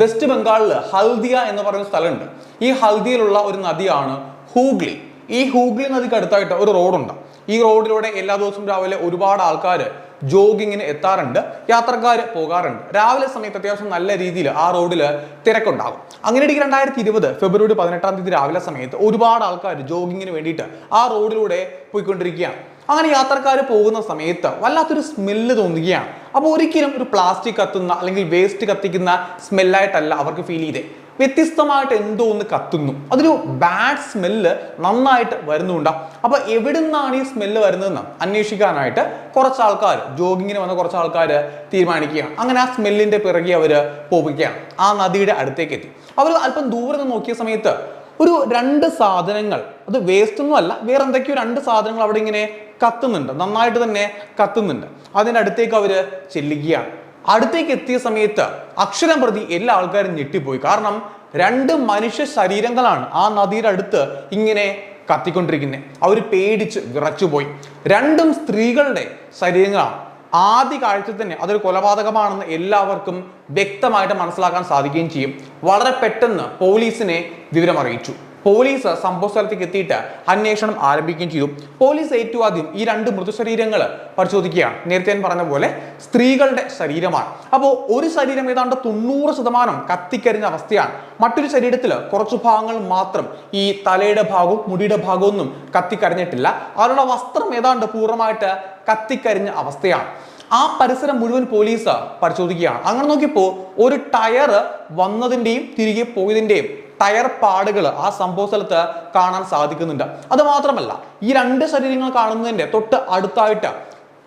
West ബംഗാളിൽ ഹൽദിയ എന്ന് പറയുന്ന സ്ഥലമുണ്ട്. ഈ ഹൽദിയയിലുള്ള ഒരു നദിയാണ് ഹൂഗ്ലി. ഈ ഹൂഗ്ലി നദിക്ക് അടുത്തായിട്ട് ഒരു റോഡുണ്ട്. ഈ റോഡിലൂടെ എല്ലാ ദിവസവും രാവിലെ ഒരുപാട് ആൾക്കാർ ജോഗിങ്ങിന് എത്താറുണ്ട് യാത്രക്കാർ പോകാറുണ്ട്. രാവിലെ സമയത്ത് അത്യാവശ്യം നല്ല രീതിയിൽ ആ റോഡിൽ തിരക്കുണ്ടാകും. അങ്ങനെ ഇടയ്ക്ക് രണ്ടായിരത്തി ഇരുപത് ഫെബ്രുവരി പതിനെട്ടാം തീയതി രാവിലെ സമയത്ത് ഒരുപാട് ആൾക്കാർ ജോഗിങ്ങിന് വേണ്ടിയിട്ട് ആ റോഡിലൂടെ പോയിക്കൊണ്ടിരിക്കുകയാണ്. അങ്ങനെ യാത്രക്കാർ പോകുന്ന സമയത്ത് വല്ലാത്തൊരു സ്മെല്ല് തോന്നുകയാണ്. അപ്പോൾ ഒരിക്കലും ഒരു പ്ലാസ്റ്റിക് കത്തുന്ന അല്ലെങ്കിൽ വേസ്റ്റ് കത്തിക്കുന്ന സ്മെല്ലായിട്ടല്ല അവർക്ക് ഫീൽ ചെയ്തേ. വ്യത്യസ്തമായിട്ട് എന്തോ ഒന്ന് കത്തുന്നു. അതൊരു ബാഡ് സ്മെല്ല് നന്നായിട്ട് വരുന്നുണ്ട്. അപ്പോൾ എവിടെ നിന്നാണ് ഈ സ്മെല്ല് വരുന്നതെന്ന് അന്വേഷിക്കാനായിട്ട് കുറച്ച് ആൾക്കാർ ജോഗിങ്ങിന് വന്ന കുറച്ച് ആൾക്കാർ തീരുമാനിക്കുകയാണ്. അങ്ങനെ ആ സ്മെല്ലിന്റെ പിറകെ അവർ പോവുകയാണ്. ആ നദിയുടെ അടുത്തേക്ക് എത്തി. അവർ അല്പം ദൂരെ നിന്ന് നോക്കിയ സമയത്ത് ഒരു രണ്ട് സാധനങ്ങൾ. അത് വേസ്റ്റ് ഒന്നും അല്ല വേറെ എന്തൊക്കെയോ രണ്ട് സാധനങ്ങൾ അവിടെ ഇങ്ങനെ കത്തുന്നുണ്ട്. നന്നായിട്ട് തന്നെ കത്തുന്നുണ്ട്. അതിന്റെ അടുത്തേക്ക് അവർ ചെല്ലുകയാണ്. അടുത്തേക്ക് എത്തിയ സമയത്ത് അക്ഷരം പ്രതി എല്ലാ ആൾക്കാരും ഞെട്ടിപ്പോയി. കാരണം രണ്ട് മനുഷ്യ ശരീരങ്ങളാണ് ആ നദിയുടെ അടുത്ത് ഇങ്ങനെ കത്തിക്കൊണ്ടിരിക്കുന്നത് അവർ പേടിച്ച് വിറച്ചുപോയി. രണ്ടും സ്ത്രീകളുടെ ശരീരങ്ങളാണ്. ആദ്യ കാഴ്ചയിൽ തന്നെ അതൊരു കൊലപാതകമാണെന്ന് എല്ലാവർക്കും വ്യക്തമായിട്ട് മനസ്സിലാക്കാൻ സാധിക്കുകയും ചെയ്യും. വളരെ പെട്ടെന്ന് പോലീസിനെ വിവരം അറിയിച്ചു പോലീസ് സംഭവ സ്ഥലത്തേക്ക് എത്തിയിട്ട് അന്വേഷണം ആരംഭിക്കുകയും ചെയ്തു. പോലീസ് ഏറ്റവും ആദ്യം ഈ രണ്ട് മൃതശരീരങ്ങൾ പരിശോധിക്കുകയാണ്. നേരത്തെ ഞാൻ പറഞ്ഞ പോലെ സ്ത്രീകളുടെ ശരീരമാണ്. അപ്പോൾ ഒരു ശരീരം ഏതാണ്ട് തൊണ്ണൂറ് ശതമാനം കത്തിക്കരിഞ്ഞ അവസ്ഥയാണ്. മറ്റൊരു ശരീരത്തിൽ കുറച്ചു ഭാഗങ്ങൾ മാത്രം ഈ തലയുടെ ഭാഗവും മുടിയുടെ ഭാഗമൊന്നും കത്തിക്കരിഞ്ഞിട്ടില്ല. അവരുടെ വസ്ത്രം ഏതാണ്ട് പൂർണമായിട്ട് കത്തിക്കരിഞ്ഞ അവസ്ഥയാണ്. ആ പരിസരം മുഴുവൻ പോലീസ് പരിശോധിക്കുകയാണ്. അങ്ങനെ നോക്കിയപ്പോൾ ഒരു ടയർ വന്നതിന്റെയും തിരികെ പോയതിന്റെയും ടയർ പാടുകൾ ആ സംഭവ സ്ഥലത്ത് കാണാൻ സാധിക്കുന്നുണ്ട്. അത് മാത്രമല്ല ഈ രണ്ട് ശരീരങ്ങൾ കാണുന്നതിന്റെ തൊട്ട് അടുത്തായിട്ട്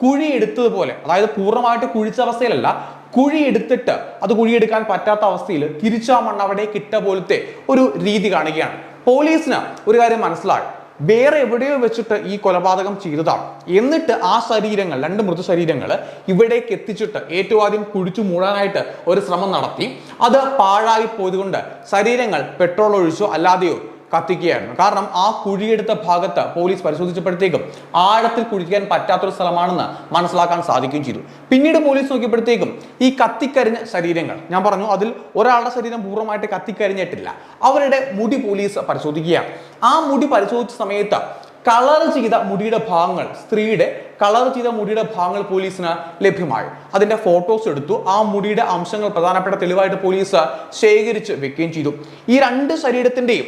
കുഴി എടുത്തതുപോലെ അതായത് പൂർണമായിട്ട് കുഴിച്ച അവസ്ഥയിലല്ല കുഴി എടുത്തിട്ട് അത് കുഴിയെടുക്കാൻ പറ്റാത്ത അവസ്ഥയിൽ തിരിച്ചാ മണ്ണ് അവിടെ കിട്ട പോലത്തെ ഒരു രീതി കാണുകയാണ്. പോലീസിന് ഒരു കാര്യം മനസ്സിലായി. വേറെ എവിടെയോ വെച്ചിട്ട് ഈ കൊലപാതകം ചെയ്തതാണ്. എന്നിട്ട് ആ ശരീരങ്ങൾ രണ്ട് മൃതശരീരങ്ങൾ ഇവിടേക്ക് എത്തിച്ചിട്ട് ഏറ്റവും ആദ്യം കുഴിച്ചു മൂടാനായിട്ട് ഒരു ശ്രമം നടത്തി. അത് പാഴായി പോയതുകൊണ്ട് ശരീരങ്ങൾ പെട്രോൾ ഒഴിച്ചോ അല്ലാതെയോ കത്തിക്കുകയായിരുന്നു. കാരണം ആ കുഴിയെടുത്ത ഭാഗത്ത് പോലീസ് പരിശോധിച്ചപ്പോഴത്തേക്കും ആഴത്തിൽ കുഴിക്കാൻ പറ്റാത്തൊരു സ്ഥലമാണെന്ന് മനസ്സിലാക്കാൻ സാധിക്കുകയും ചെയ്തു. പിന്നീട് പോലീസ് നോക്കിയപ്പോഴത്തേക്കും ഈ കത്തിക്കരിഞ്ഞ ശരീരങ്ങൾ ഞാൻ പറഞ്ഞു അതിൽ ഒരാളുടെ ശരീരം പൂർണമായിട്ട് കത്തിക്കരിഞ്ഞിട്ടില്ല. അവരുടെ മുടി പോലീസ് പരിശോധിക്കുകയാണ്. ആ മുടി പരിശോധിച്ച സമയത്ത് കളർ ചെയ്ത മുടിയുടെ ഭാഗങ്ങൾ സ്ത്രീയുടെ കളർ ചെയ്ത മുടിയുടെ ഭാഗങ്ങൾ പോലീസിന് ലഭ്യമായി. അതിന്റെ ഫോട്ടോസ് എടുത്തു. ആ മുടിയുടെ അംശങ്ങൾ പ്രധാനപ്പെട്ട തെളിവായിട്ട് പോലീസ് ശേഖരിച്ച് വെക്കുകയും ചെയ്തു. ഈ രണ്ട് ശരീരത്തിന്റെയും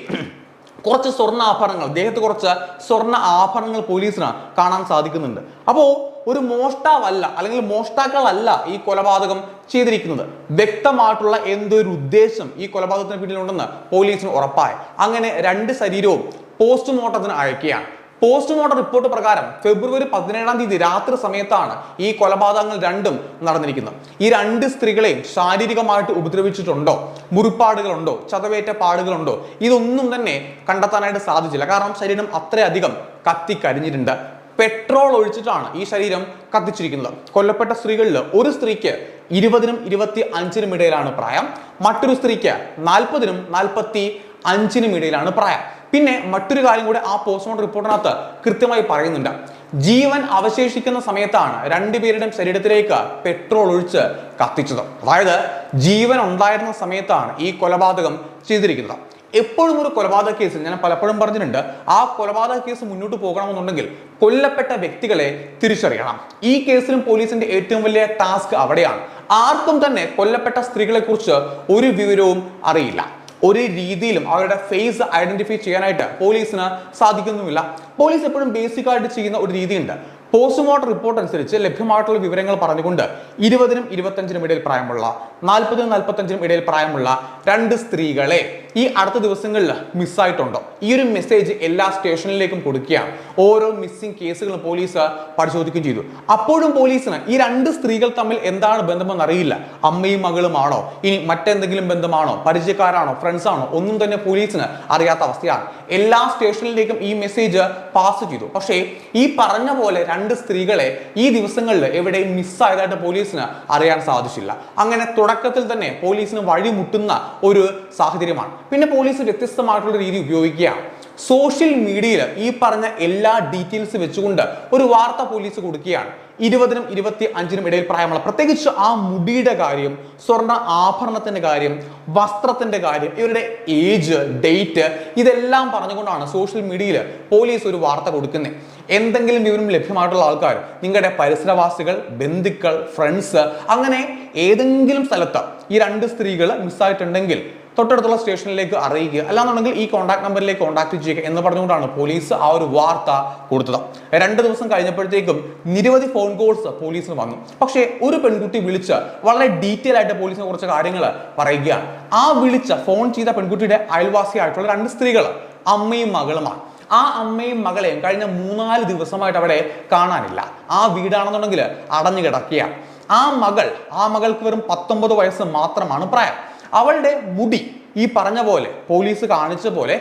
കുറച്ച് സ്വർണ ആഭരണങ്ങൾ ദേഹത്ത് കുറച്ച് സ്വർണ ആഭരണങ്ങൾ പോലീസിന് കാണാൻ സാധിക്കുന്നുണ്ട്. അപ്പോൾ ഒരു മോഷ്ടാവല്ല അല്ലെങ്കിൽ മോഷ്ടാക്കളല്ല ഈ കൊലപാതകം ചെയ്തിരിക്കുന്നത്. വ്യക്തമായിട്ടുള്ള എന്തൊരു ഉദ്ദേശം ഈ കൊലപാതകത്തിന് പിന്നിലുണ്ടെന്ന് പോലീസിന് ഉറപ്പായി. അങ്ങനെ രണ്ട് ശരീരവും പോസ്റ്റ്മോർട്ടത്തിന് അയക്കുകയാണ്. പോസ്റ്റ്മോർട്ടം റിപ്പോർട്ട് പ്രകാരം ഫെബ്രുവരി പതിനേഴാം തീയതി രാത്രി സമയത്താണ് ഈ കൊലപാതകങ്ങൾ രണ്ടും നടന്നിരിക്കുന്നത്. ഈ രണ്ട് സ്ത്രീകളെയും ശാരീരികമായിട്ട് ഉപദ്രവിച്ചിട്ടുണ്ടോ? മുറിപ്പാടുകളുണ്ടോ? ചതവേറ്റ പാടുകളുണ്ടോ? ഇതൊന്നും തന്നെ കണ്ടെത്താനായിട്ട് സാധിച്ചില്ല. കാരണം ശരീരം അത്രയധികം കത്തിക്കരിഞ്ഞിട്ടുണ്ട്. പെട്രോൾ ഒഴിച്ചിട്ടാണ് ഈ ശരീരം കത്തിച്ചിരിക്കുന്നത്. കൊല്ലപ്പെട്ട സ്ത്രീകളിൽ ഒരു സ്ത്രീക്ക് ഇരുപതിനും ഇരുപത്തി അഞ്ചിനും ഇടയിലാണ് പ്രായം. മറ്റൊരു സ്ത്രീക്ക് നാൽപ്പതിനും നാൽപ്പത്തി അഞ്ചിനും ഇടയിലാണ് പ്രായം. പിന്നെ മറ്റൊരു കാര്യം കൂടി ആ പോസ്റ്റ്മോർട്ടം റിപ്പോർട്ടിനകത്ത് കൃത്യമായി പറയുന്നുണ്ട്. ജീവൻ അവശേഷിക്കുന്ന സമയത്താണ് രണ്ടുപേരുടെയും ശരീരത്തിലേക്ക് പെട്രോൾ ഒഴിച്ച് കത്തിച്ചത്. അതായത് ജീവൻ ഉണ്ടായിരുന്ന സമയത്താണ് ഈ കൊലപാതകം ചെയ്തിരിക്കുന്നത്. എപ്പോഴും ഒരു കൊലപാതക കേസിൽ ഞാൻ പലപ്പോഴും പറഞ്ഞിട്ടുണ്ട് ആ കൊലപാതക കേസ് മുന്നോട്ട് പോകണമെന്നുണ്ടെങ്കിൽ കൊല്ലപ്പെട്ട വ്യക്തികളെ തിരിച്ചറിയണം. ഈ കേസിലും പോലീസിന്റെ ഏറ്റവും വലിയ ടാസ്ക് അവിടെയാണ്. ആർക്കും തന്നെ കൊല്ലപ്പെട്ട സ്ത്രീകളെ കുറിച്ച് ഒരു വിവരവും അറിയില്ല. ഒരു രീതിയിലും അവരുടെ ഫേസ് ഐഡന്റിഫൈ ചെയ്യാനായിട്ട് പോലീസിന് സാധിക്കുന്നുമില്ല. പോലീസ് എപ്പോഴും ബേസിക് ആയിട്ട് ചെയ്യുന്ന ഒരു രീതിയുണ്ട്. പോസ്റ്റ്മോർട്ടം റിപ്പോർട്ട് അനുസരിച്ച് ലഭ്യമായിട്ടുള്ള വിവരങ്ങൾ പറഞ്ഞുകൊണ്ട് ഇരുപതിനും ഇരുപത്തഞ്ചിനും ഇടയിൽ പ്രായമുള്ള നാൽപ്പതിനും നാൽപ്പത്തഞ്ചിനും ഇടയിൽ പ്രായമുള്ള രണ്ട് സ്ത്രീകളെ ഈ അടുത്ത ദിവസങ്ങളിൽ മിസ്സായിട്ടുണ്ടോ ഈ ഒരു മെസ്സേജ് എല്ലാ സ്റ്റേഷനിലേക്കും കൊടുക്കുകയാണ്. ഓരോ മിസ്സിംഗ് കേസുകളും പോലീസ് പരിശോധിക്കുകയും ചെയ്തു. അപ്പോഴും പോലീസിന് ഈ രണ്ട് സ്ത്രീകൾ തമ്മിൽ എന്താണ് ബന്ധമെന്ന് അറിയില്ല. അമ്മയും മകളുമാണോ ഇനി മറ്റെന്തെങ്കിലും ബന്ധമാണോ? പരിചയക്കാരാണോ? ഫ്രണ്ട്സ് ആണോ ഒന്നും തന്നെ പോലീസിന് അറിയാത്ത അവസ്ഥയാണ്. എല്ലാ സ്റ്റേഷനിലേക്കും ഈ മെസ്സേജ് പാസ് ചെയ്തു. പക്ഷേ ഈ പറഞ്ഞ പോലെ രണ്ട് സ്ത്രീകളെ ഈ ദിവസങ്ങളിൽ എവിടെയും മിസ്സായതായിട്ട് പോലീസിന് അറിയാൻ സാധിച്ചില്ല. അങ്ങനെ തുടക്കത്തിൽ തന്നെ പോലീസിന് വഴിമുട്ടുന്ന ഒരു സാഹചര്യമാണ്. പിന്നെ പോലീസ് വ്യത്യസ്തമായിട്ടുള്ള രീതി ഉപയോഗിക്കുകയാണ്. സോഷ്യൽ മീഡിയയിൽ ഈ പറഞ്ഞ എല്ലാ ഡീറ്റെയിൽസ് വെച്ചുകൊണ്ട് ഒരു വാർത്ത പോലീസ് കൊടുക്കുകയാണ്. ഇരുപതിനും ഇരുപത്തി അഞ്ചിനും ഇടയിൽ പ്രായമുള്ള പ്രത്യേകിച്ച് ആ മുടിയുടെ കാര്യം സ്വർണ ആഭരണത്തിന്റെ കാര്യം വസ്ത്രത്തിന്റെ കാര്യം ഇവരുടെ ഏജ് ഡേറ്റ് ഇതെല്ലാം പറഞ്ഞുകൊണ്ടാണ് സോഷ്യൽ മീഡിയയിൽ പോലീസ് ഒരു വാർത്ത കൊടുക്കുന്നത്. എന്തെങ്കിലും വിവരം ലഭ്യമായിട്ടുള്ള ആൾക്കാർ നിങ്ങളുടെ പരിസരവാസികൾ ബന്ധുക്കൾ ഫ്രണ്ട്സ് അങ്ങനെ ഏതെങ്കിലും സ്ഥലത്ത് ഈ രണ്ട് സ്ത്രീകൾ മിസ്സായിട്ടുണ്ടെങ്കിൽ തൊട്ടടുത്തുള്ള സ്റ്റേഷനിലേക്ക് അറിയിക്കുക. അല്ലാന്നുണ്ടെങ്കിൽ ഈ കോൺടാക്ട് നമ്പറിലേക്ക് കോൺടാക്ട് ചെയ്യുക എന്ന് പറഞ്ഞുകൊണ്ടാണ് പോലീസ് ആ ഒരു വാർത്ത കൊടുത്തത്. രണ്ട് ദിവസം കഴിഞ്ഞപ്പോഴത്തേക്കും നിരവധി ഫോൺ കോൾസ് പോലീസിന് വന്നു. പക്ഷേ ഒരു പെൺകുട്ടി വിളിച്ച് വളരെ ഡീറ്റെയിൽ ആയിട്ട് പോലീസിനെ കുറച്ച് കാര്യങ്ങൾ പറയുകയാണ്. ആ വിളിച്ച ഫോൺ ചെയ്ത പെൺകുട്ടിയുടെ അയൽവാസിയായിട്ടുള്ള രണ്ട് സ്ത്രീകൾ അമ്മയും മകളുമാണ്. ആ അമ്മയും മകളെയും കഴിഞ്ഞ മൂന്നാൽ ദിവസമായിട്ട് അവിടെ കാണാനില്ല. ആ വീടാണെന്നുണ്ടെങ്കിൽ അടഞ്ഞു കിടക്കുകയാണ്. ആ മകൾ ആ മകൾക്ക് വെറും പത്തൊമ്പത് വയസ്സ് മാത്രമാണ് പ്രായം. അവളുടെ മുടി ഈ പറഞ്ഞ പോലെ പോലീസ് കാണിച്ച പോലെ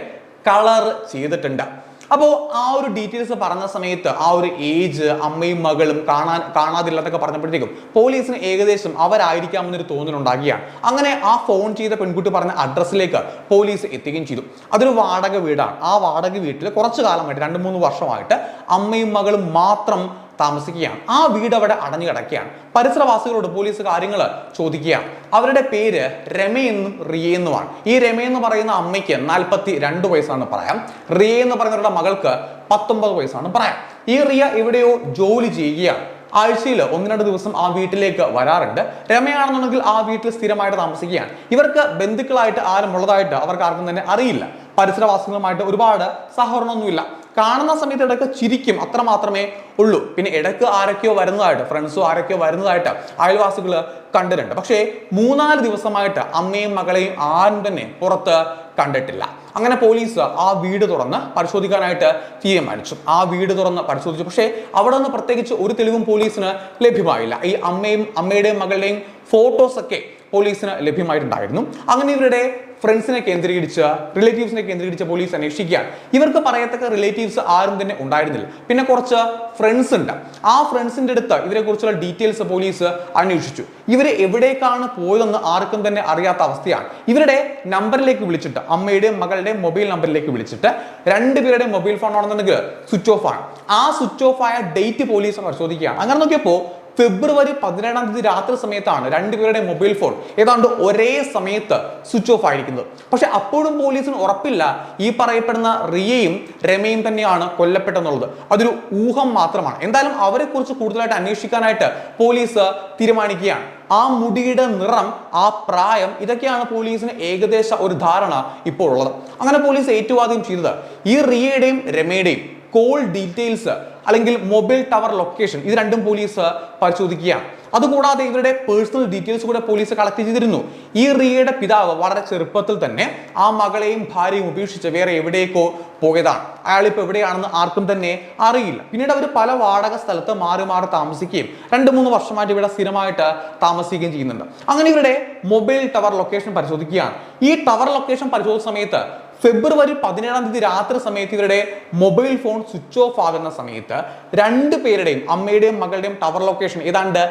കളർ ചെയ്തിട്ടുണ്ട്. അപ്പോൾ ആ ഒരു ഡീറ്റെയിൽസ് പറഞ്ഞ സമയത്ത് ആ ഒരു ഏജ് അമ്മയും മകളും കാണാൻ കാണാതില്ലാത്തൊക്കെ പറഞ്ഞപ്പോഴത്തേക്കും പോലീസിന് ഏകദേശം അവരായിരിക്കാമെന്നൊരു തോന്നലുണ്ടാകുകയാണ്. അങ്ങനെ ആ ഫോൺ ചെയ്ത പെൺകുട്ടി പറഞ്ഞ അഡ്രസ്സിലേക്ക് പോലീസ് എത്തുകയും ചെയ്തു. അതൊരു വാടക വീടാണ്. ആ വാടക വീട്ടിൽ കുറച്ചു കാലമായിട്ട് രണ്ട് മൂന്ന് വർഷമായിട്ട് അമ്മയും മകളും മാത്രം താമസിക്കുകയാണ്. ആ വീട് അവിടെ അടഞ്ഞു കിടക്കുകയാണ്. പരിസരവാസികളോട് പോലീസ് കാര്യങ്ങൾ ചോദിക്കുകയാണ്. അവരുടെ പേര് രമയെന്നും റിയെന്നുമാണ് ഈ രമ എന്ന് പറയുന്ന അമ്മയ്ക്ക് നാൽപ്പത്തി രണ്ട് വയസ്സാണ് പറയാം. റിയ എന്ന് പറയുന്നവരുടെ മകൾക്ക് പത്തൊമ്പത് വയസ്സാണ് പറയാം. ഈ റിയ എവിടെയോ ജോലി ചെയ്യുകയാണ്. ആഴ്ചയിൽ ഒന്ന് രണ്ട് ദിവസം ആ വീട്ടിലേക്ക് വരാറുണ്ട്. രമയാണെന്നുണ്ടെങ്കിൽ ആ വീട്ടിൽ സ്ഥിരമായിട്ട് താമസിക്കുകയാണ്. ഇവർക്ക് ബന്ധുക്കളായിട്ട് ആരും ഉള്ളതായിട്ട് അവർക്ക് ആർക്കും തന്നെ അറിയില്ല. പരിസരവാസികളുമായിട്ട് ഒരുപാട് സഹകരണമൊന്നുമില്ല. കാണുന്ന സമയത്ത് ഇടയ്ക്ക് ചിരിക്കും അത്ര മാത്രമേ ഉള്ളൂ. പിന്നെ ഇടയ്ക്ക് ആരൊക്കെയോ വരുന്നതായിട്ട് ഫ്രണ്ട്സോ ആരൊക്കെയോ വരുന്നതായിട്ട് അയൽവാസികൾ കണ്ടിട്ടുണ്ട്. പക്ഷേ മൂന്നാൽ ദിവസമായിട്ട് അമ്മയും മകളെയും ആരും തന്നെ പുറത്ത് കണ്ടിട്ടില്ല. അങ്ങനെ പോലീസ് ആ വീട് തുറന്ന് പരിശോധിക്കാനായിട്ട് തീരുമാനിച്ചു. ആ വീട് തുറന്ന് പരിശോധിച്ചു. പക്ഷേ അവിടെ നിന്ന് പ്രത്യേകിച്ച് ഒരു തെളിവും പോലീസിന് ലഭ്യമായില്ല. ഈ അമ്മയും അമ്മയുടെയും മകളുടെയും ഫോട്ടോസ് ഒക്കെ പോലീസിന് ലഭ്യമായിട്ടുണ്ടായിരുന്നു. അങ്ങനെ ഇവരുടെ ഫ്രണ്ട്സിനെ കേന്ദ്രീകരിച്ച് റിലേറ്റീവ്സിനെ കേന്ദ്രീകരിച്ച് പോലീസ് അന്വേഷിക്കുകയാണ്. ഇവർക്ക് പറയത്തക്ക റിലേറ്റീവ്സ് ആരും തന്നെ ഉണ്ടായിരുന്നില്ല. പിന്നെ കുറച്ച് ഫ്രണ്ട്സ് ഉണ്ട്. ആ ഫ്രണ്ട്സിന്റെ അടുത്ത് ഇവരെക്കുറിച്ചുള്ള ഡീറ്റെയിൽസ് പോലീസ് അന്വേഷിച്ചു. ഇവർ എവിടേക്കാണ് പോയതെന്ന് ആർക്കും തന്നെ അറിയാത്ത അവസ്ഥയാണ്. ഇവരുടെ നമ്പറിലേക്ക് വിളിച്ചിട്ട് അമ്മയുടെയും മകളുടെയും മൊബൈൽ നമ്പറിലേക്ക് വിളിച്ചിട്ട് രണ്ടുപേരുടെയും മൊബൈൽ ഫോൺ ആണെന്നുണ്ടെങ്കിൽ സ്വിച്ച് ഓഫ് ആണ്. ആ സ്വിച്ച് ഓഫ് ആയ ഡേറ്റ് പോലീസ് പരിശോധിക്കുകയാണ്. അങ്ങനെ നോക്കിയപ്പോൾ ഫെബ്രുവരി പതിനേഴാം തീയതി രാത്രി സമയത്താണ് രണ്ടുപേരുടെ മൊബൈൽ ഫോൺ ഏതാണ്ട് ഒരേ സമയത്ത് സ്വിച്ച് ഓഫ് ആയിരിക്കുന്നത്. പക്ഷെ അപ്പോഴും പോലീസിന് ഉറപ്പില്ല ഈ പറയപ്പെടുന്ന റിയയും രമയും തന്നെയാണ് കൊല്ലപ്പെട്ടെന്നുള്ളത്. അതൊരു ഊഹം മാത്രമാണ്. എന്തായാലും അവരെക്കുറിച്ച് കൂടുതലായിട്ട് അന്വേഷിക്കാനായിട്ട് പോലീസ് തീരുമാനിക്കുകയാണ്. ആ മുടിയുടെ നിറം ആ പ്രായം ഇതൊക്കെയാണ് പോലീസിന് ഏകദേശ ഒരു ധാരണ ഇപ്പോൾ ഉള്ളത് അങ്ങനെ പോലീസ് ഏറ്റവും ആദ്യം ചെയ്തത് ഈ റിയയുടെയും രമയുടെയും കോൾ ഡീറ്റെയിൽസ് അല്ലെങ്കിൽ മൊബൈൽ ടവർ ലൊക്കേഷൻ ഇത് രണ്ടും പോലീസ് പരിശോധിക്കുകയാണ്. അതുകൂടാതെ ഇവരുടെ പേഴ്സണൽ ഡീറ്റെയിൽസ് കൂടെ പോലീസ് കളക്ട് ചെയ്തിരുന്നു. ഈ റിയയുടെ പിതാവ് വളരെ ചെറുപ്പത്തിൽ തന്നെ ആ മകളെയും ഭാര്യയും ഉപേക്ഷിച്ച് വേറെ എവിടേക്കോ പോയതാണ്. അയാളിപ്പോൾ എവിടെയാണെന്ന് ആർക്കും തന്നെ അറിയില്ല. പിന്നീട് അവർ പല വാടക സ്ഥലത്ത് മാറി മാറി താമസിക്കുകയും രണ്ട് മൂന്ന് വർഷമായിട്ട് ഇവിടെ സ്ഥിരമായിട്ട് താമസിക്കുകയും ചെയ്യുന്നുണ്ട്. അങ്ങനെ ഇവരുടെ മൊബൈൽ ടവർ ലൊക്കേഷൻ പരിശോധിക്കുകയാണ്. ഈ ടവർ ലൊക്കേഷൻ പരിശോധിച്ച സമയത്ത് ഫെബ്രുവരി പതിനേഴാം തീയതി രാത്രി സമയത്ത് ഇവരുടെ മൊബൈൽ ഫോൺ സ്വിച്ച് ഓഫ് ആകുന്ന സമയത്ത് രണ്ട് പേരുടെയും അമ്മയുടെയും മകളുടെയും ടവർ ലൊക്കേഷൻ ഏതാണ്ട്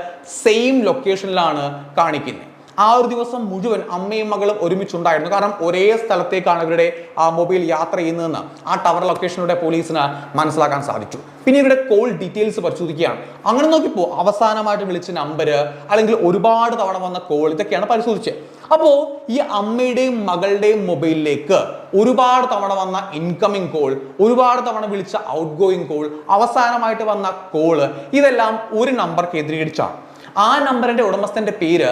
സെയിം ലൊക്കേഷനിലാണ് കാണിക്കുന്നത്. ആ ഒരു ദിവസം മുഴുവൻ അമ്മയും മകളും ഒരുമിച്ചുണ്ടായിരുന്നു. കാരണം ഒരേ സ്ഥലത്തേക്കാണ് ഇവരുടെ ആ മൊബൈൽ യാത്ര ചെയ്യുന്നതെന്ന് ആ ടവർ ലൊക്കേഷനിലൂടെ പോലീസിന് മനസ്സിലാക്കാൻ സാധിച്ചു. പിന്നെ ഇവരുടെ കോൾ ഡീറ്റെയിൽസ് പരിശോധിക്കുകയാണ്. അങ്ങനെ നോക്കിയപ്പോൾ അവസാനമായിട്ട് വിളിച്ച നമ്പർ അല്ലെങ്കിൽ ഒരുപാട് തവണ വന്ന കോൾ ഇതൊക്കെയാണ് പരിശോധിച്ചത്. അപ്പോൾ ഈ അമ്മയുടെയും മകളുടെയും മൊബൈലിലേക്ക് ഒരുപാട് തവണ വന്ന ഇൻകമിംഗ് കോൾ ഒരുപാട് തവണ വിളിച്ച ഔട്ട് ഗോയിങ് കോൾ അവസാനമായിട്ട് വന്ന കോൾ ഇതെല്ലാം ഒരു നമ്പർ കേന്ദ്രീകരിച്ചാണ് ആ നമ്പറിന്റെ ഉടമസ്ഥന്റെ പേര്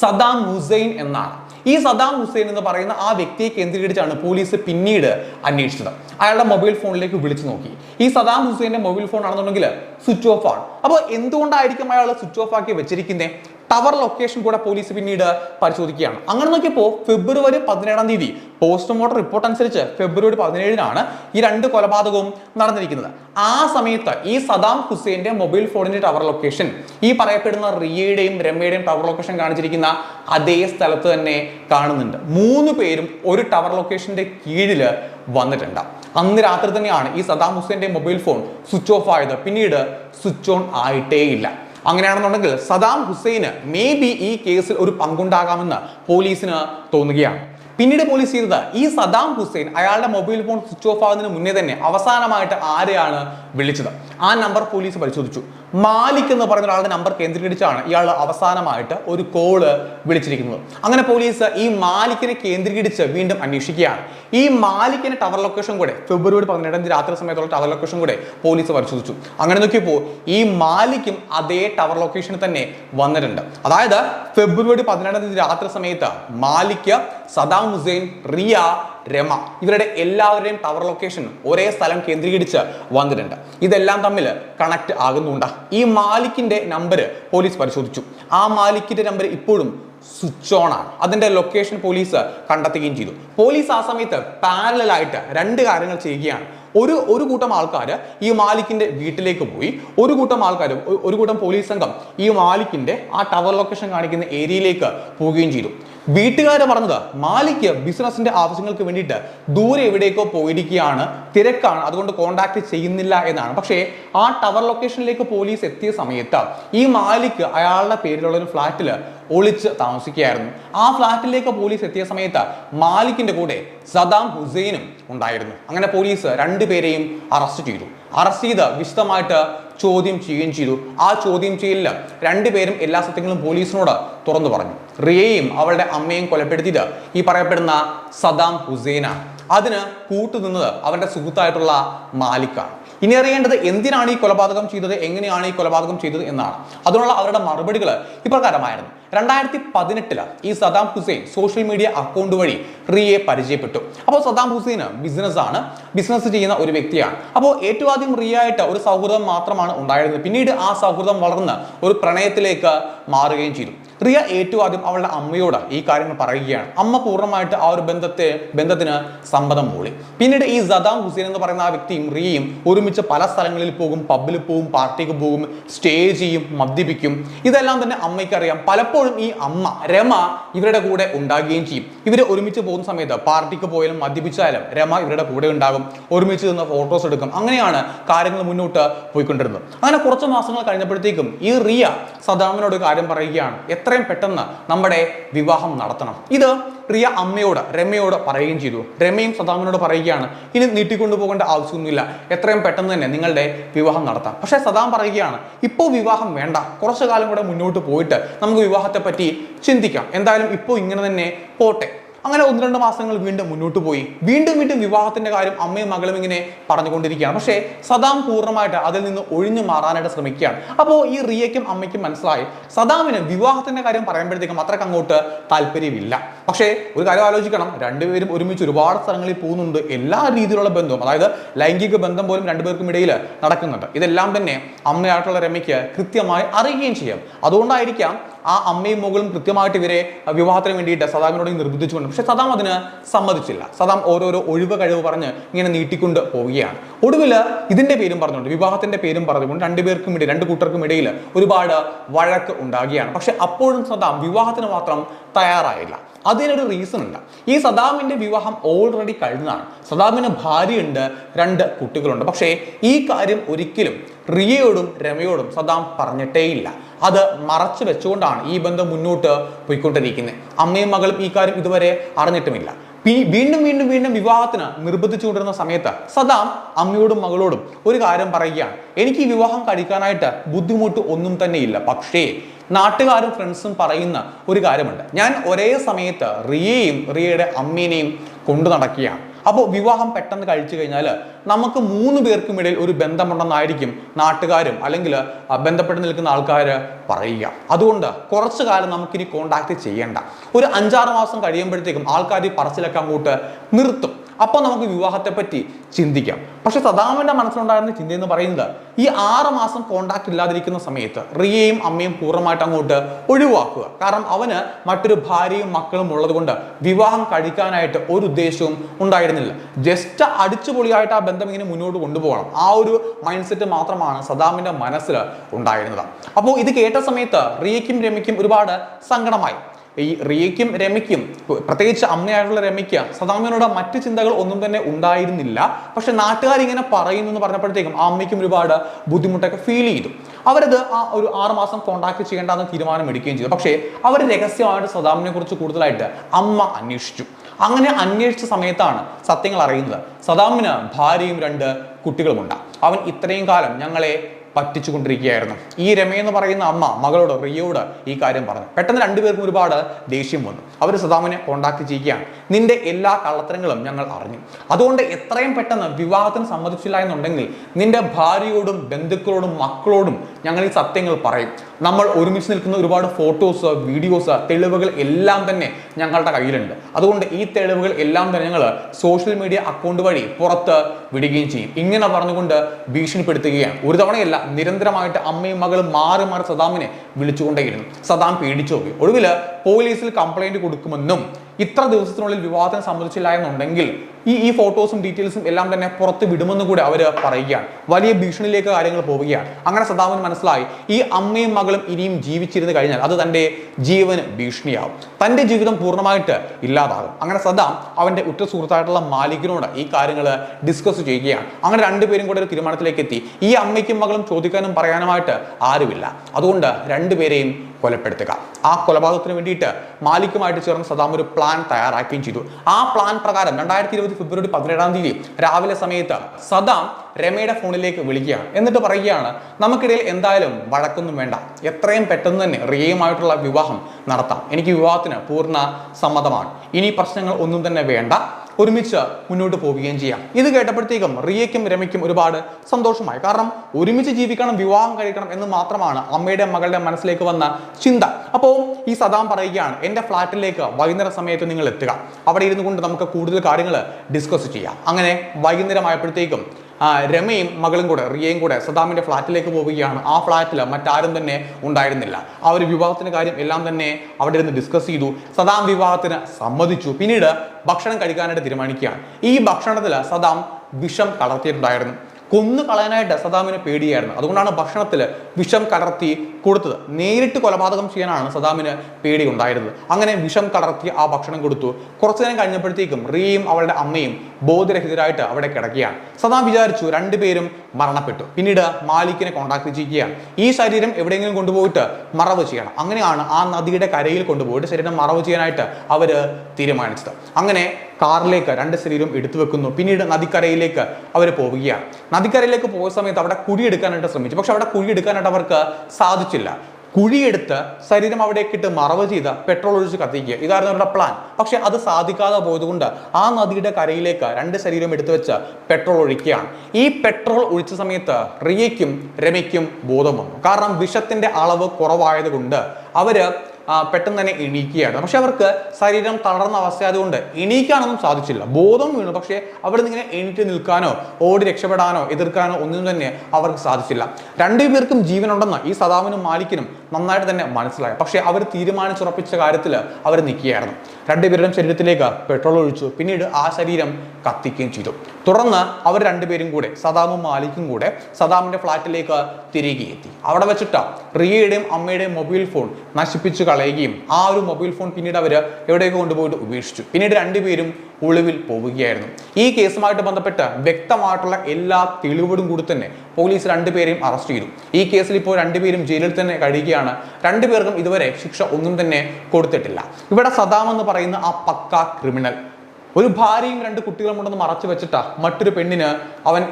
സദാം ഹുസൈൻ എന്നാണ്. ഈ സദാം ഹുസൈൻ എന്ന് പറയുന്ന ആ വ്യക്തിയെ കേന്ദ്രീകരിച്ചാണ് പോലീസ് പിന്നീട് അന്വേഷിച്ചത്. അയാളുടെ മൊബൈൽ ഫോണിലേക്ക് വിളിച്ചു നോക്കി. ഈ സദാം ഹുസൈന്റെ മൊബൈൽ ഫോൺ ആണെന്നുണ്ടെങ്കിൽ സ്വിച്ച് ഓഫ് ആണ്. അപ്പോൾ എന്തുകൊണ്ടായിരിക്കും അയാൾ സ്വിച്ച് ഓഫ് ആക്കി വെച്ചിരിക്കുന്നത് ടവർ ലൊക്കേഷൻ കൂടെ പോലീസ് പിന്നീട് പരിശോധിക്കുകയാണ്. അങ്ങനെ നോക്കിയപ്പോൾ ഫെബ്രുവരി പതിനേഴാം തീയതി പോസ്റ്റ്മോർട്ടം റിപ്പോർട്ട് അനുസരിച്ച് ഫെബ്രുവരി പതിനേഴിനാണ് ഈ രണ്ട് കൊലപാതകവും നടന്നിരിക്കുന്നത്. ആ സമയത്ത് ഈ സദാം ഹുസൈന്റെ മൊബൈൽ ഫോണിന്റെ ടവർ ലൊക്കേഷൻ ഈ പറയപ്പെടുന്ന റിയയുടെയും രമയുടെയും ടവർ ലൊക്കേഷൻ കാണിച്ചിരിക്കുന്ന അതേ സ്ഥലത്ത് തന്നെ കാണുന്നുണ്ട്. മൂന്ന് പേരും ഒരു ടവർ ലൊക്കേഷന്റെ കീഴിൽ വന്നിട്ടുണ്ട്. അന്ന് രാത്രി തന്നെയാണ് ഈ സദാം ഹുസൈന്റെ മൊബൈൽ ഫോൺ സ്വിച്ച് ഓഫ് ആയത്. പിന്നീട് സ്വിച്ച് ഓൺ ആയിട്ടേ ഇല്ല അങ്ങനെയാണെന്നുണ്ടെങ്കിൽ സദാം ഹുസൈന് മേ ബി ഈ കേസിൽ ഒരു പങ്കുണ്ടാകാമെന്ന് പോലീസിന് തോന്നുകയാണ്. പിന്നീട് പോലീസ് ചെയ്തത് ഈ സദാം ഹുസൈൻ അയാളുടെ മൊബൈൽ ഫോൺ സ്വിച്ച് ഓഫ് ആകുന്നതിന് മുന്നേ തന്നെ അവസാനമായിട്ട് ആരെയാണ് വിളിച്ചത്? ആ നമ്പർ പോലീസ് പരിശോധിച്ചു. മാലിക് എന്ന് പറയുന്ന ഒരാളുടെ നമ്പർ കേന്ദ്രീകരിച്ചാണ് ഇയാൾ അവസാനമായിട്ട് ഒരു കോൾ വിളിച്ചിരിക്കുന്നത്. അങ്ങനെ പോലീസ് ഈ മാലിക്കിനെ കേന്ദ്രീകരിച്ച് വീണ്ടും അന്വേഷിക്കുകയാണ്. ഈ മാലിക്കിന്റെ ടവർ ലൊക്കേഷൻ കൂടെ ഫെബ്രുവരി പതിനെട്ടാം തീയതി രാത്രി സമയത്തുള്ള ടവർ ലൊക്കേഷൻ കൂടെ പോലീസ് പരിശോധിച്ചു. അങ്ങനെ നോക്കിയപ്പോൾ ഈ മാലിക്കും അതേ ടവർ ലൊക്കേഷനിൽ തന്നെ വന്നിട്ടുണ്ട്. അതായത് ഫെബ്രുവരി പതിനെട്ടാം തീയതി രാത്രി സമയത്ത് മാലിക് സദാം ഹുസൈൻ റിയ രമ. ഇവരുടെ എല്ലാവരുടെയും ടവർ ലൊക്കേഷൻ ഒരേ സ്ഥലം കേന്ദ്രീകരിച്ച് വന്നിട്ടുണ്ട്. ഇതെല്ലാം തമ്മിൽ കണക്ട് ആകുന്നുണ്ട്. ഈ മാലിക്കിന്റെ നമ്പർ പോലീസ് പരിശോധിച്ചു. ആ മാലിക്കിന്റെ നമ്പർ ഇപ്പോഴും സ്വിച്ച് ഓൺ ആണ്. അതിന്റെ ലൊക്കേഷൻ പോലീസ് കണ്ടെത്തുകയും ചെയ്തു. പോലീസ് ആ സമയത്ത് പാരലായിട്ട് രണ്ട് കാര്യങ്ങൾ ചെയ്യുകയാണ്. ഒരു ഒരു കൂട്ടം ആൾക്കാർ ഈ മാലിക്കിന്റെ വീട്ടിലേക്ക് പോയി. ഒരു കൂട്ടം ആൾക്കാർ ഒരു കൂട്ടം പോലീസ് സംഘം ഈ മാലിക്കിന്റെ ആ ടവർ ലൊക്കേഷൻ കാണിക്കുന്ന ഏരിയയിലേക്ക് പോവുകയും ചെയ്തു. വീട്ടുകാർ പറഞ്ഞത് മാലിക്ക് ബിസിനസിന്റെ ആവശ്യങ്ങൾക്ക് വേണ്ടിയിട്ട് ദൂരെ എവിടേക്കോ പോയിരിക്കുകയാണ് തിരക്കാണ് അതുകൊണ്ട് കോണ്ടാക്ട് ചെയ്യുന്നില്ല എന്നാണ്. പക്ഷേ ആ ടവർ ലൊക്കേഷനിലേക്ക് പോലീസ് എത്തിയ സമയത്ത് ഈ മാലിക്ക് അയാളുടെ പേരിലുള്ള ഒരു ഫ്ലാറ്റിൽ ഒളിച്ച് താമസിക്കുകയായിരുന്നു. ആ ഫ്ലാറ്റിലേക്ക് പോലീസ് എത്തിയ സമയത്ത് മാലിക്കിന്റെ കൂടെ സദാം ഹുസൈനും ഉണ്ടായിരുന്നു. അങ്ങനെ പോലീസ് രണ്ടുപേരെയും അറസ്റ്റ് ചെയ്തു. അറസ്റ്റ് ചെയ്ത് വിശദമായിട്ട് ചോദ്യം ചെയ്യുകയും ചെയ്തു. ആ ചോദ്യം ചെയ്യലിൽ രണ്ടുപേരും എല്ലാ സത്യങ്ങളും പോലീസിനോട് തുറന്നു പറഞ്ഞു. റിയയും അവളുടെ അമ്മയും കൊലപ്പെടുത്തിയത് ഈ പറയപ്പെടുന്ന സദാം ഹുസൈന അതിന് കൂട്ടുനിന്നത് അവരുടെ സുഹൃത്തായിട്ടുള്ള മാലിക്കാണ്. ഇനി അറിയേണ്ടത് എന്തിനാണ് ഈ കൊലപാതകം ചെയ്തത്? എങ്ങനെയാണ് ഈ കൊലപാതകം ചെയ്തത് എന്നാണ്. അതിനുള്ള അവരുടെ മറുപടികൾ ഇപ്രകാരമായിരുന്നു. രണ്ടായിരത്തി പതിനെട്ടിൽ ഈ Saddam Hussain social media account വഴി റിയയെ പരിചയപ്പെട്ടു. അപ്പോൾ സദാം ഹുസൈന് ബിസിനസ് ആണ്. ബിസിനസ് ചെയ്യുന്ന ഒരു വ്യക്തിയാണ്. അപ്പോൾ ഏറ്റവും ആദ്യം റിയ ആയിട്ട് ഒരു സൗഹൃദം മാത്രമാണ് ഉണ്ടായിരുന്നത്. പിന്നീട് ആ സൗഹൃദം വളർന്ന് ഒരു പ്രണയത്തിലേക്ക് മാറുകയും ചെയ്തു. റിയ ഏറ്റവും ആദ്യം അവളുടെ അമ്മയോട് ഈ കാര്യങ്ങൾ പറയുകയാണ്. അമ്മ പൂർണമായിട്ട് ആ ഒരു ബന്ധത്തെ ബന്ധത്തിന് സമ്മതം മൂളി. പിന്നീട് ഈ സദാം ഹുസൈൻ എന്ന് പറയുന്ന ആ വ്യക്തിയും റിയയും ഒരുമിച്ച് പല സ്ഥലങ്ങളിൽ പോകും പബ്ബിൽ പോകും പാർട്ടിക്ക് പോകും സ്റ്റേ ചെയ്യും മദ്യപിക്കും. ഇതെല്ലാം തന്നെ അമ്മയ്ക്കറിയാം. പലപ്പോഴും ഈ അമ്മ രമ ഇവരുടെ കൂടെ ഉണ്ടാകുകയും ചെയ്യും. ഇവർ ഒരുമിച്ച് പോകുന്ന സമയത്ത് പാർട്ടിക്ക് പോയാലും മദ്യപിച്ചാലും രമ ഇവരുടെ കൂടെ ഉണ്ടാകും. ഒരുമിച്ച് നിന്ന് ഫോട്ടോസ് എടുക്കും. അങ്ങനെയാണ് കാര്യങ്ങൾ മുന്നോട്ട് പോയിക്കൊണ്ടിരുന്നത്. അങ്ങനെ കുറച്ച് മാസങ്ങൾ കഴിഞ്ഞപ്പോഴത്തേക്കും ഈ റിയ സദാമിനോട് കാര്യം പറയുകയാണ്. എത്രയും പെട്ടെന്ന് നമ്മുടെ വിവാഹം നടത്തണം. ഇത് റിയ അമ്മയോട് രമയോട് പറയുകയും ചെയ്തു. രമയും സദാമനോട് പറയുകയാണ് ഇനി നീട്ടിക്കൊണ്ടു പോകേണ്ട ആവശ്യമൊന്നുമില്ല. എത്രയും പെട്ടെന്ന് തന്നെ നിങ്ങളുടെ വിവാഹം നടത്താം. പക്ഷേ സദാം പറയുകയാണ് ഇപ്പോൾ വിവാഹം വേണ്ട. കുറച്ചു കാലം കൂടെ മുന്നോട്ട് പോയിട്ട് നമുക്ക് വിവാഹത്തെ പറ്റി ചിന്തിക്കാം. എന്തായാലും ഇപ്പോൾ ഇങ്ങനെ തന്നെ പോട്ടെ. അങ്ങനെ ഒന്ന് രണ്ട് മാസങ്ങൾ വീണ്ടും മുന്നോട്ട് പോയി. വീണ്ടും വീണ്ടും വിവാഹത്തിന്റെ കാര്യം അമ്മയും മകളും ഇങ്ങനെ പറഞ്ഞുകൊണ്ടിരിക്കുകയാണ്. പക്ഷേ സദാം പൂർണമായിട്ട് അതിൽ നിന്ന് ഒഴിഞ്ഞു മാറാനായിട്ട് ശ്രമിക്കുകയാണ്. അപ്പോൾ ഈ റിയയ്ക്കും അമ്മയ്ക്കും മനസ്സിലായി സദാമിന് വിവാഹത്തിന്റെ കാര്യം പറയുമ്പോഴത്തേക്കും അത്രയ്ക്ക് അങ്ങോട്ട് താല്പര്യമില്ല. പക്ഷേ ഒരു കാര്യം ആലോചിക്കണം. രണ്ടുപേരും ഒരുമിച്ച് ഒരുപാട് സ്ഥലങ്ങളിൽ പോകുന്നുണ്ട്. എല്ലാ രീതിയിലുള്ള ബന്ധവും അതായത് ലൈംഗിക ബന്ധം പോലും രണ്ടുപേർക്കും ഇടയിൽ നടക്കുന്നുണ്ട്. ഇതെല്ലാം തന്നെ അമ്മയായിട്ടുള്ള രമയ്ക്ക് കൃത്യമായി അറിയുകയും ചെയ്യാം. അതുകൊണ്ടായിരിക്കാം ആ അമ്മയും മകളും കൃത്യമായിട്ട് ഇവരെ വിവാഹത്തിന് വേണ്ടിയിട്ട് സദാമിനോട് നിർബന്ധിച്ചുകൊണ്ട് പക്ഷെ സദാം അതിന് സമ്മതിച്ചില്ല. സദാം ഓരോരോ ഒഴിവ് കഴിവ് പറഞ്ഞ് ഇങ്ങനെ നീട്ടിക്കൊണ്ട് പോവുകയാണ്. ഒടുവിൽ ഇതിന്റെ പേരും പറഞ്ഞുകൊണ്ട് വിവാഹത്തിന്റെ പേരും പറഞ്ഞുകൊണ്ട് രണ്ടുപേർക്കും ഇടയിൽ രണ്ട് കൂട്ടർക്കും ഇടയിൽ ഒരുപാട് വഴക്ക് ഉണ്ടാകുകയാണ്. പക്ഷെ അപ്പോഴും സദാം വിവാഹത്തിന് മാത്രം തയ്യാറായില്ല. അതിനൊരു റീസൺ ഉണ്ട്. ഈ സദാമിന്റെ വിവാഹം ഓൾറെഡി കഴിഞ്ഞതാണ്. സദാമിന് ഭാര്യയുണ്ട് രണ്ട് കുട്ടികളുണ്ട്. പക്ഷേ ഈ കാര്യം ഒരിക്കലും റിയയോടും രമയോടും സദാം പറഞ്ഞിട്ടേയില്ല. അത് മറച്ചു വെച്ചുകൊണ്ടാണ് ഈ ബന്ധം മുന്നോട്ട് പോയിക്കൊണ്ടിരിക്കുന്നത്. അമ്മയും മകളും ഈ കാര്യം ഇതുവരെ അറിഞ്ഞിട്ടുമില്ല. വീണ്ടും വീണ്ടും വീണ്ടും വിവാഹത്തിന് നിർബന്ധിച്ചുകൊണ്ടിരുന്ന സമയത്ത് സദാം അമ്മയോടും മകളോടും ഒരു കാര്യം പറയുകയാണ്. എനിക്ക് ഈ വിവാഹം കഴിക്കാനായിട്ട് ബുദ്ധിമുട്ട് ഒന്നും തന്നെ ഇല്ല പക്ഷേ നാട്ടുകാരും ഫ്രണ്ട്സും പറയുന്ന ഒരു കാര്യമുണ്ട്. ഞാൻ ഒരേ സമയത്ത് റിയയും റിയയുടെ അമ്മേനെയും കൊണ്ടു നടക്കുകയാണ്. അപ്പോൾ വിവാഹം പെട്ടെന്ന് കഴിച്ചു കഴിഞ്ഞാൽ നമുക്ക് മൂന്ന് പേർക്കും ഇടയിൽ ഒരു ബന്ധമുണ്ടെന്നായിരിക്കും നാട്ടുകാരും അല്ലെങ്കിൽ ബന്ധപ്പെട്ട് നിൽക്കുന്ന ആൾക്കാർ പറയുക. അതുകൊണ്ട് കുറച്ചു കാലം നമുക്കിനി കോണ്ടാക്ട് ചെയ്യേണ്ട. ഒരു അഞ്ചാറ് മാസം കഴിയുമ്പോഴത്തേക്കും ആൾക്കാർ ഈ പറച്ചിലൊക്കെ അങ്ങോട്ട് നിർത്തും. അപ്പോൾ നമുക്ക് വിവാഹത്തെ പറ്റി ചിന്തിക്കാം. പക്ഷെ സദാമിന്റെ മനസ്സിലുണ്ടായിരുന്ന ചിന്ത എന്ന് പറയുന്നത് ഈ ആറ് മാസം കോണ്ടാക്ട് ഇല്ലാതിരിക്കുന്ന സമയത്ത് റിയയും അമ്മയും പൂർണമായിട്ട് അങ്ങോട്ട് ഒഴിവാക്കുക. കാരണം അവന് മറ്റൊരു ഭാര്യയും മക്കളും ഉള്ളതുകൊണ്ട് വിവാഹം കഴിക്കാനായിട്ട് ഒരു ഉദ്ദേശവും ഉണ്ടായിരുന്നില്ല. ജസ്റ്റ് അടിച്ചുപൊളിയായിട്ട് ആ ബന്ധം ഇങ്ങനെ മുന്നോട്ട് കൊണ്ടുപോകണം. ആ ഒരു മൈൻഡ് സെറ്റ് മാത്രമാണ് സദാമിന്റെ മനസ്സിൽ ഉണ്ടായിരുന്നത്. അപ്പോൾ ഇത് കേട്ട സമയത്ത് റിയയ്ക്കും രമയ്ക്കും ഒരുപാട് സങ്കടമായി. ഈ റിയയ്ക്കും രമയ്ക്കും പ്രത്യേകിച്ച് അമ്മയായിട്ടുള്ള രമയ്ക്ക് സദാമിനോട് മറ്റ് ചിന്തകൾ ഒന്നും തന്നെ ഉണ്ടായിരുന്നില്ല. പക്ഷെ നാട്ടുകാർ ഇങ്ങനെ പറയുന്നു എന്ന് പറഞ്ഞപ്പോഴത്തേക്കും ആ അമ്മയ്ക്കും ഒരുപാട് ബുദ്ധിമുട്ടൊക്കെ ഫീൽ ചെയ്തു. അവരത് ആ ഒരു ആറുമാസം കോണ്ടാക്ട് ചെയ്യേണ്ടെന്ന് തീരുമാനം എടുക്കുകയും ചെയ്തു. പക്ഷേ അവർ രഹസ്യമായിട്ട് സദാമിനെ കുറിച്ച് കൂടുതലായിട്ട് അമ്മ അന്വേഷിച്ചു. അങ്ങനെ അന്വേഷിച്ച സമയത്താണ് സത്യങ്ങൾ അറിയുന്നത്. സദാമിന് ഭാര്യയും രണ്ട് കുട്ടികളുമുണ്ട്. അവൻ ഇത്രയും കാലം ഞങ്ങളെ പറ്റിച്ചുകൊണ്ടിരിക്കുകയായിരുന്നു. ഈ രമയെന്ന് പറയുന്ന അമ്മ മകളോട് റിയോട് ഈ കാര്യം പറഞ്ഞു. പെട്ടെന്ന് രണ്ടുപേർക്കും ഒരുപാട് ദേഷ്യം വന്നു. അവർ സദാമിനെ കോണ്ടാക്ട് ചെയ്യുകയാണ്. നിന്റെ എല്ലാ കള്ളത്തരങ്ങളും ഞങ്ങൾ അറിഞ്ഞു. അതുകൊണ്ട് എത്രയും പെട്ടെന്ന് വിവാഹത്തിന് സമ്മതിച്ചില്ല എന്നുണ്ടെങ്കിൽ നിന്റെ ഭാര്യയോടും ബന്ധുക്കളോടും മക്കളോടും ഞങ്ങൾ ഈ സത്യങ്ങൾ പറയും. നമ്മൾ ഒരുമിച്ച് നിൽക്കുന്ന ഒരുപാട് ഫോട്ടോസ് വീഡിയോസ് തെളിവുകൾ എല്ലാം തന്നെ ഞങ്ങളുടെ കയ്യിലുണ്ട്. അതുകൊണ്ട് ഈ തെളിവുകൾ എല്ലാം തന്നെ ഞങ്ങൾ സോഷ്യൽ മീഡിയ അക്കൗണ്ട് വഴി പുറത്ത് വിടുകയും ചെയ്യും. ഇങ്ങനെ പറഞ്ഞുകൊണ്ട് ഭീഷണിപ്പെടുത്തുകയാണ്. ഒരു തവണയല്ല നിരന്തരമായിട്ട് അമ്മയും മകളും മാറി മാറി സദാമിനെ വിളിച്ചുകൊണ്ടേയിരുന്നു. സദാം പേടിച്ചു പോയി ഒടുവിൽ പോലീസിൽ കംപ്ലൈന്റ് കൊടുക്കുമെന്നും ഇത്ര ദിവസത്തിനുള്ളിൽ വിവാഹത്തിന് സമ്മതിച്ചില്ല എന്നുണ്ടെങ്കിൽ ഈ ഈ ഫോട്ടോസും ഡീറ്റെയിൽസും എല്ലാം തന്നെ പുറത്ത് വിടുമെന്ന് കൂടി അവർ പറയുകയാണ്. വലിയ ഭീഷണിയിലേക്ക് കാര്യങ്ങൾ പോവുകയാണ്. അങ്ങനെ സദാമിന് മനസ്സിലായി ഈ അമ്മയും മകളും ഇനിയും ജീവിച്ചിരുന്ന് കഴിഞ്ഞാൽ അത് തന്റെ ജീവന് ഭീഷണിയാവും. തന്റെ ജീവിതം പൂർണമായിട്ട് ഇല്ലാതാകും. അങ്ങനെ സദാം അവന്റെ ഉറ്റ സുഹൃത്തായിട്ടുള്ള മാലിക്കിനോട് ഈ കാര്യങ്ങൾ ഡിസ്കസ് ചെയ്യുകയാണ്. അങ്ങനെ രണ്ടുപേരും കൂടെ ഒരു തീരുമാനത്തിലേക്ക് എത്തി. ഈ അമ്മയ്ക്കും മകളും ചോദിക്കാനും പറയാനുമായിട്ട് ആരുമില്ല. അതുകൊണ്ട് രണ്ടുപേരെയും കൊലപ്പെടുത്തുക. ആ കൊലപാതകത്തിന് വേണ്ടിയിട്ട് മാലിക്കുമായിട്ട് ചേർന്ന് സദാം ഒരു പ്ലാൻ തയ്യാറാക്കുകയും ചെയ്തു. ആ പ്ലാൻ പ്രകാരം രണ്ടായിരത്തി ഇരുപത് ഫെബ്രുവരി പതിനേഴാം തീയതി രാവിലെ സമയത്ത് സദാം രമയുടെ ഫോണിലേക്ക് വിളിക്കുകയാണ്. എന്നിട്ട് പറയുകയാണ് നമുക്കിടയിൽ എന്തായാലും വഴക്കൊന്നും വേണ്ട. എത്രയും പെട്ടെന്ന് തന്നെ റിയയുമായിട്ടുള്ള വിവാഹം നടത്താം. എനിക്ക് വിവാഹത്തിന് പൂർണ സമ്മതമാണ്. ഇനി പ്രശ്നങ്ങൾ ഒന്നും തന്നെ വേണ്ട. ഒരുമിച്ച് മുന്നോട്ട് പോവുകയും ചെയ്യാം. ഇത് കേട്ടപ്പോഴത്തേക്കും റിയയ്ക്കും രമയ്ക്കും ഒരുപാട് സന്തോഷമായി. കാരണം ഒരുമിച്ച് ജീവിക്കണം വിവാഹം കഴിക്കണം എന്ന് മാത്രമാണ് അമ്മയുടെ മകളുടെ മനസ്സിലേക്ക് വന്ന ചിന്ത. അപ്പോൾ ഈ സദാം പറയുകയാണ് എന്റെ ഫ്ലാറ്റിലേക്ക് വൈകുന്നേര സമയത്ത് നിങ്ങൾ എത്തുക. അവിടെ ഇരുന്നു കൊണ്ട് നമുക്ക് കൂടുതൽ കാര്യങ്ങൾ ഡിസ്കസ് ചെയ്യാം. അങ്ങനെ വൈകുന്നേരമായപ്പോഴത്തേക്കും രമയും മകളും കൂടെ റിയയും കൂടെ സദാമിന്റെ ഫ്ലാറ്റിലേക്ക് പോവുകയാണ്. ആ ഫ്ലാറ്റിൽ മറ്റാരും തന്നെ ഉണ്ടായിരുന്നില്ല. ആ ഒരു വിവാഹത്തിന്റെ കാര്യം എല്ലാം തന്നെ അവിടെ ഇരുന്ന് ഡിസ്കസ് ചെയ്തു. സദാം വിവാഹത്തിന് സമ്മതിച്ചു. പിന്നീട് ഭക്ഷണം കഴിക്കാനായിട്ട് തീരുമാനിക്കുകയാണ്. ഈ ഭക്ഷണത്തിൽ സദാം വിഷം കലർത്തിയിട്ടുണ്ടായിരുന്നു കൊന്നു കളയാനായിട്ട് സദാമിനെ പേടിയായിരുന്നു. അതുകൊണ്ടാണ് ഭക്ഷണത്തിൽ വിഷം കലർത്തി കൊടുത്തത്. നേരിട്ട് കൊലപാതകം ചെയ്യാനാണ് സദാമിന് പേടി ഉണ്ടായിരുന്നത്. അങ്ങനെ വിഷം കലർത്തി ആ ഭക്ഷണം കൊടുത്തു. കുറച്ചു നേരം കഴിഞ്ഞപ്പോഴത്തേക്കും റിയയും അവളുടെ അമ്മയും ബോധരഹിതരായിട്ട് അവിടെ കിടക്കുകയാണ്. സദാം വിചാരിച്ചു രണ്ടുപേരും മരണപ്പെട്ടു. പിന്നീട് മാലിക്കിനെ കോണ്ടാക്ട് ചെയ്യുകയാണ്. ഈ ശരീരം എവിടെയെങ്കിലും കൊണ്ടുപോയിട്ട് മറവ് ചെയ്യണം. അങ്ങനെയാണ് ആ നദിയുടെ കരയിൽ കൊണ്ടുപോയിട്ട് ശരീരം മറവ് ചെയ്യാനായിട്ട് അവർ തീരുമാനിച്ചത്. അങ്ങനെ കാറിലേക്ക് രണ്ട് ശരീരം എടുത്തു വെക്കുന്നു. പിന്നീട് നദിക്കരയിലേക്ക് അവർ പോവുകയാണ്. നദിക്കരയിലേക്ക് പോയ സമയത്ത് അവിടെ കുഴിയെടുക്കാനായിട്ട് ശ്രമിച്ചു. പക്ഷെ അവിടെ കുഴിയെടുക്കാനായിട്ട് അവർക്ക് സാധിച്ചില്ല. കുഴിയെടുത്ത് ശരീരം അവിടേക്ക് ഇട്ട് മറവ് ചെയ്ത് പെട്രോൾ ഒഴിച്ച് കത്തിക്കുക. ഇതായിരുന്നു അവരുടെ പ്ലാൻ പക്ഷെ അത് സാധിക്കാതെ പോയതുകൊണ്ട് ആ നദിയുടെ കരയിലേക്ക് രണ്ട് ശരീരം എടുത്തു വെച്ച് പെട്രോൾ ഒഴിക്കുകയാണ്. ഈ പെട്രോൾ ഒഴിച്ച സമയത്ത് റിയയ്ക്കും രമയ്ക്കും ബോധം വന്നു. കാരണം വിഷത്തിന്റെ അളവ് കുറവായതുകൊണ്ട് അവർ പെട്ടെന്ന് തന്നെ എണീക്കുകയാണ്. പക്ഷെ അവർക്ക് ശരീരം തളർന്ന അവസ്ഥയായതുകൊണ്ട് എണീക്കാനൊന്നും സാധിച്ചില്ല. ബോധം വീണു. പക്ഷേ അവിടെ നിന്ന് ഇങ്ങനെ എണീറ്റ് നിൽക്കാനോ ഓടി രക്ഷപ്പെടാനോ എതിർക്കാനോ ഒന്നും തന്നെ അവർക്ക് സാധിച്ചില്ല. രണ്ടുപേർക്കും ജീവനുണ്ടെന്ന് ഈ സദാവിനും മാലിക്കിനും നന്നായിട്ട് തന്നെ മനസ്സിലായി. പക്ഷെ അവർ തീരുമാനിച്ചുറപ്പിച്ച കാര്യത്തിൽ അവർ നിൽക്കുകയായിരുന്നു. രണ്ടുപേരുടെയും ശരീരത്തിലേക്ക് പെട്രോൾ ഒഴിച്ചു. പിന്നീട് ആ ശരീരം കത്തിക്കുകയും ചെയ്തു. തുടർന്ന് അവർ രണ്ടുപേരും കൂടെ സദാമും മാലിക്കും കൂടെ സദാമിന്റെ ഫ്ളാറ്റിലേക്ക് തിരികെ എത്തി. അവിടെ വെച്ചിട്ട് റിയയുടെയും അമ്മയുടെയും മൊബൈൽ ഫോൺ നശിപ്പിച്ചു കളയുകയും ആ ഒരു മൊബൈൽ ഫോൺ പിന്നീട് അവർ എവിടെയൊക്കെ കൊണ്ടുപോയിട്ട് ഉപേക്ഷിച്ചു. പിന്നീട് രണ്ടുപേരും ഒളിവിൽ പോവുകയായിരുന്നു. ഈ കേസുമായിട്ട് ബന്ധപ്പെട്ട് വ്യക്തമായിട്ടുള്ള എല്ലാ തെളിവുകളും കൂടി തന്നെ പോലീസ് രണ്ടുപേരെയും അറസ്റ്റ് ചെയ്തു. ഈ കേസിൽ ഇപ്പോൾ രണ്ടുപേരും ജയിലിൽ തന്നെ കഴിയുകയാണ്. രണ്ടുപേർക്കും ഇതുവരെ ശിക്ഷ ഒന്നും തന്നെ കൊടുത്തിട്ടില്ല. ഇവിടെ സദാം എന്ന് പറയുന്ന ആ പക്ക ക്രിമിനൽ. ഒരു ഭാര്യയും രണ്ട് കുട്ടികളും ഉണ്ടെന്ന് മറച്ചു വെച്ചിട്ടാ മറ്റൊരു പെണ്ണിന് അവൻ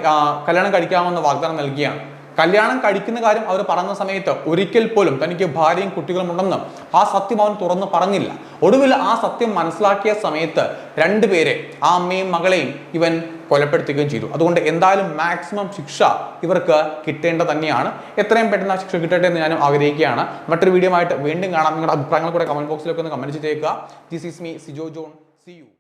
കല്യാണം കഴിക്കാമെന്ന് വാഗ്ദാനം നൽകിയാണ് കല്യാണം കഴിക്കുന്ന കാര്യം അവർ പറഞ്ഞ സമയത്ത് ഒരിക്കൽ പോലും തനിക്ക് ഭാര്യയും കുട്ടികളും ഉണ്ടെന്ന് ആ സത്യം അവൻ തുറന്ന് പറഞ്ഞില്ല. ഒടുവിൽ ആ സത്യം മനസ്സിലാക്കിയ സമയത്ത് രണ്ടുപേരെ ആ അമ്മയും മകളെയും ഇവൻ കൊലപ്പെടുത്തുകയും ചെയ്തു. അതുകൊണ്ട് എന്തായാലും മാക്സിമം ശിക്ഷ ഇവർക്ക് കിട്ടേണ്ട തന്നെയാണ്. എത്രയും പെട്ടെന്ന് ആ ശിക്ഷ കിട്ടട്ടെ എന്ന് ഞാനും ആഗ്രഹിക്കുകയാണ്. മറ്റൊരു വീഡിയോ ആയിട്ട് വീണ്ടും കാണാം. നിങ്ങളുടെ അഭിപ്രായങ്ങൾ കൂടെ കമന്റ് ബോക്സിലൊക്കെ ഒന്ന് കമന്റ് ചെയ്തേക്കുക. This is me Sijo John see you